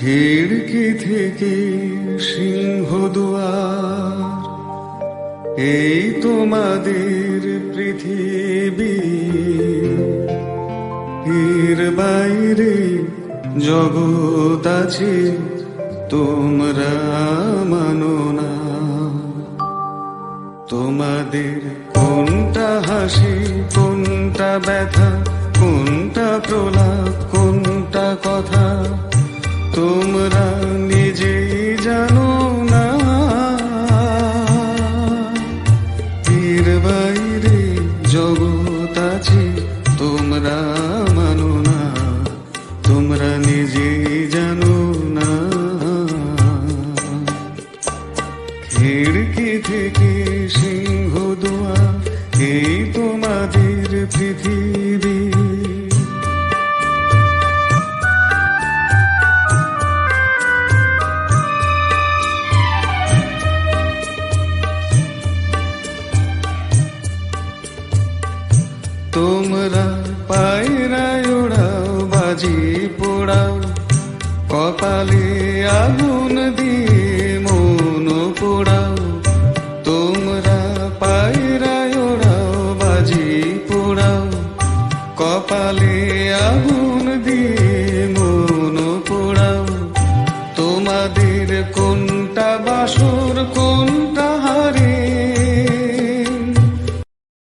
খিড়কি থেকে সিংহ দুয়ার, এই তোমাদের পৃথিবী। এর বাইরে জগৎ আছে, তোমরা মানো না। তোমাদের কোনটা হাসি, কোনটা ব্যথা কোনটা প্রলাপ, কোনটা কথা? তোমরা নিজেই জানো না। এর বাইরে জগৎ আছে, তোমরা মানো না। তোমরা নিজেই জানো না। খিড়কি থেকে তোমরা পায়রা ওড়াও বাজি পোড়াও। কপালে আগুন দিয়ে মন পোড়াও। তোমরা পায়রা ওড়াও বাজি পোড়াও। কপালে আগুন দিয়ে মন পোড়াও। তোমাদের কোনটা বাসর কোন